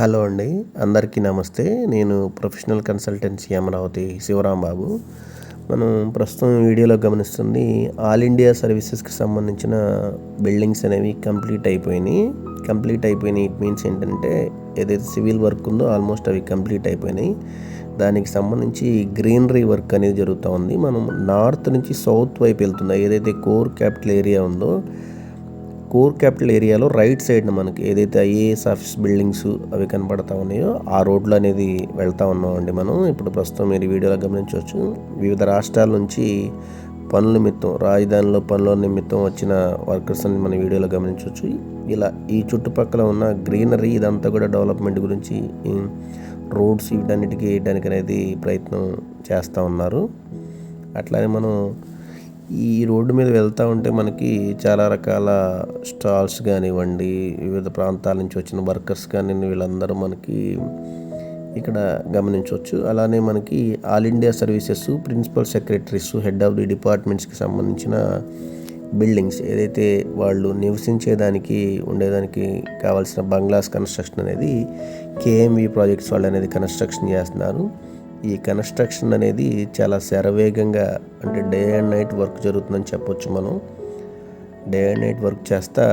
Hello అండి అందరికీ నమస్తే. నేను ప్రొఫెషనల్ కన్సల్టెన్సీ అమరావతి శివరాం బాబు మనం ప్రస్తుతం వీడియోలో గమనిస్తుంది ఆల్ ఇండియా సర్వీసెస్కి సంబంధించిన బిల్డింగ్స్ అనేవి కంప్లీట్ అయిపోయినాయి. కంప్లీట్ అయిపోయినాయి ఇట్ మీన్స్ ఏంటంటే ఏదైతే సివిల్ వర్క్ ఉందో ఆల్మోస్ట్ అవి కంప్లీట్ అయిపోయినాయి. దానికి సంబంధించి గ్రీనరీ వర్క్ అనేది జరుగుతూ ఉంది. మనం నార్త్ నుంచి సౌత్ వైపు వెళ్తుంది ఏదైతే కోర్ క్యాపిటల్ ఏరియా ఉందో కోర్ క్యాపిటల్ ఏరియాలో రైట్ సైడ్న మనకి ఏదైతే ఐఏఎస్ ఆఫీస్ బిల్డింగ్స్ అవి కనపడతా ఉన్నాయో ఆ రోడ్లు అనేది వెళ్తా ఉన్నామండి మనం. ఇప్పుడు ప్రస్తుతం మీరు వీడియోలో గమనించవచ్చు. వివిధ రాష్ట్రాల నుంచి పనుల నిమిత్తం రాజధానిలో పనుల నిమిత్తం వచ్చిన వర్కర్స్ అని మన వీడియోలో గమనించవచ్చు. ఇలా ఈ చుట్టుపక్కల ఉన్న గ్రీనరీ ఇదంతా కూడా డెవలప్మెంట్ గురించి రోడ్స్ వీటన్నిటికీ వేయడానికి అనేది ప్రయత్నం చేస్తూ ఉన్నారు. అట్లానే మనం ఈ రోడ్డు మీద వెళ్తూ ఉంటే మనకి చాలా రకాల స్టాల్స్ కానివ్వండి వివిధ ప్రాంతాల నుంచి వచ్చిన వర్కర్స్ కానీ వీళ్ళందరూ మనకి ఇక్కడ గమనించవచ్చు. అలానే మనకి all India services principal secretaries head of the డిపార్ట్మెంట్స్కి సంబంధించిన బిల్డింగ్స్. ఏదైతే వాళ్ళు నివసించేదానికి ఉండేదానికి కావాల్సిన బంగ్లాస్ కన్స్ట్రక్షన్ అనేది కేఎంవి ప్రాజెక్ట్స్ వాళ్ళు అనేది కన్స్ట్రక్షన్ చేస్తున్నారు. ఈ కన్స్ట్రక్షన్ అనేది చాలా శరవేగంగా అంటే డే అండ్ నైట్ వర్క్ జరుగుతుందని చెప్పొచ్చు మనం. డే అండ్ నైట్ వర్క్ చేస్తా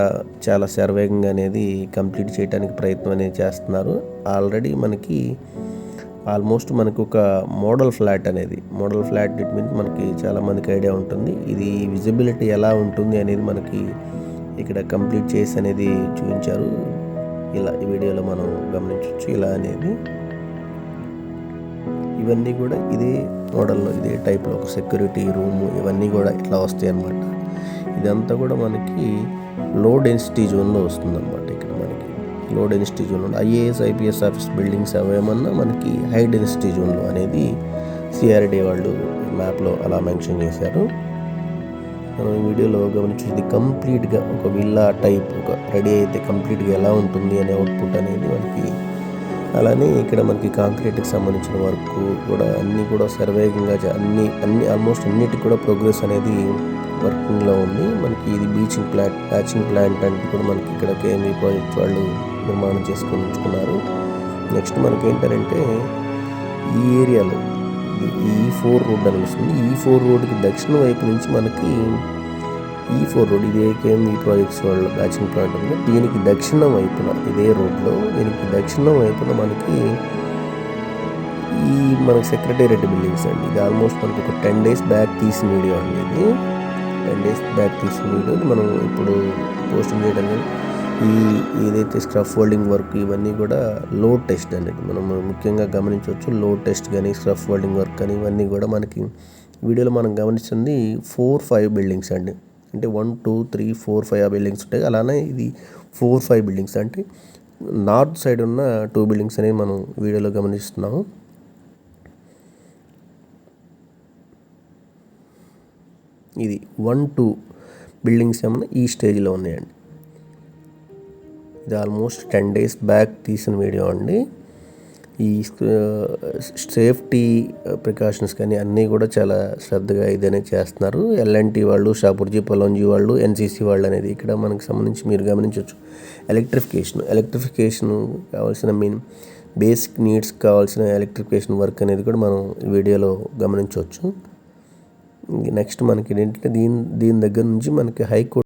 చాలా శరవేగంగా అనేది కంప్లీట్ చేయడానికి ప్రయత్నం అనేది చేస్తున్నారు. ఆల్రెడీ మనకి ఆల్మోస్ట్ మనకు ఒక మోడల్ ఫ్లాట్ అనేది మోడల్ ఫ్లాట్ ఇట్ మీన్స్ మనకి చాలామందికి ఐడియా ఉంటుంది. ఇది విజిబిలిటీ ఎలా ఉంటుంది అనేది మనకి ఇక్కడ కంప్లీట్ చేసి అనేది చూపించారు. ఇలా ఈ వీడియోలో మనం గమనించవచ్చు ఇలా అనేది ఇవన్నీ కూడా ఇదే మోడల్లో ఇదే టైప్లో ఒక సెక్యూరిటీ రూమ్ ఇవన్నీ కూడా ఇట్లా వస్తాయి అన్నమాట ఇదంతా కూడా మనకి లో డెన్సిటీ జోన్లో వస్తుందన్నమాట ఇక్కడ మనకి. లో డెన్సిటీ జోన్లో ఐఏఎస్ ఐపీఎస్ ఆఫీస్ బిల్డింగ్స్ అవేమన్నా మనకి హై డెన్సిటీ జోన్లో అనేది సిఆర్డి వాళ్ళు మ్యాప్లో అలా మెన్షన్ చేశారు. మనం ఈ వీడియోలో గమనించేది కంప్లీట్గా ఒక విల్లా టైప్ ఒక రెడీ అయితే కంప్లీట్గా ఎలా ఉంటుంది అనే అవుట్పుట్ అనేది మనకి అలానే ఇక్కడ మనకి కాంక్రీట్కి సంబంధించిన వర్క్ కూడా అన్నీ కూడా సర్వేగంగా అన్ని అన్ని ఆల్మోస్ట్ అన్నిటికి కూడా ప్రోగ్రెస్ అనేది వర్కింగ్లో ఉంది. మనకి ఇది బీచింగ్ ప్లాంట్ ప్యాచింగ్ ప్లాంట్ అంటే కూడా మనకి ఇక్కడ కేఎంఈ ప్రాజెక్ట్ వాళ్ళు నిర్మాణం చేసుకొని ఉంచుకున్నారు నెక్స్ట్ మనకి ఏంటంటే ఈ ఏరియాలో ఈ ఫోర్ రోడ్ అని వస్తుంది. ఈ ఫోర్ రోడ్కి దక్షిణ వైపు నుంచి మనకి E ఈ ఫోర్ రోడ్ ఇది ఏకేఎం ఈ ప్రాజెక్ట్స్ వాళ్ళ బ్యాచింగ్ ప్లాంట్ ఉంది. దీనికి దక్షిణం వైపున ఇదే రోడ్లో దీనికి దక్షిణం వైపున మనకి ఈ మనకి సెక్రటేరియట్ బిల్డింగ్స్ అండి. ఇది ఆల్మోస్ట్ మనకు ఒక టెన్ డేస్ బ్యాక్ తీసిన వీడియో అండి ఇది. టెన్ డేస్ బ్యాక్ తీసిన వీడియో మనం ఇప్పుడు పోస్టింగ్ చేయడం ఈ ఏదైతే స్క్రఫ్ ఫోల్డింగ్ వర్క్ ఇవన్నీ కూడా లోడ్ టెస్ట్ అనేది మనం ముఖ్యంగా గమనించవచ్చు లోడ్ టెస్ట్ కానీ స్క్రఫ్ ఫోల్డింగ్ వర్క్ కానీ ఇవన్నీ కూడా మనకి వీడియోలో మనం గమనిస్తుంది ఫోర్ ఫైవ్ బిల్డింగ్స్ అండి. అంటే one two three four five ఆ బిల్డింగ్స్ ఉంటాయి. అలానే ఇది ఫోర్ ఫైవ్ బిల్డింగ్స్ అంటే నార్త్ సైడ్ ఉన్న టూ బిల్డింగ్స్ అనేవి మనం వీడియోలో గమనిస్తున్నాము. ఇది వన్ టూ బిల్డింగ్స్ ఏమన్నా ఈ స్టేజ్లో ఉన్నాయండి. ఇది ఆల్మోస్ట్ టెన్ డేస్ బ్యాక్ తీసిన వీడియో అండి. ఈ సేఫ్టీ ప్రికాషన్స్ కానీ అన్నీ కూడా చాలా శ్రద్ధగా ఇదనే చేస్తున్నారు. ఎల్ఎన్టీ వాళ్ళు షాపూర్జీ పొలంజీ వాళ్ళు ఎన్సీసీ వాళ్ళు అనేది ఇక్కడ మనకు సంబంధించి మీరు గమనించవచ్చు ఎలక్ట్రిఫికేషన్ ఎలక్ట్రిఫికేషన్ కావాల్సిన మీన్ బేసిక్ నీడ్స్ కావాల్సిన ఎలక్ట్రిఫికేషన్ వర్క్ అనేది కూడా మనం వీడియోలో గమనించవచ్చు. నెక్స్ట్ మనకి ఏంటంటే దీని దీని దగ్గర నుంచి మనకి హైకోర్టు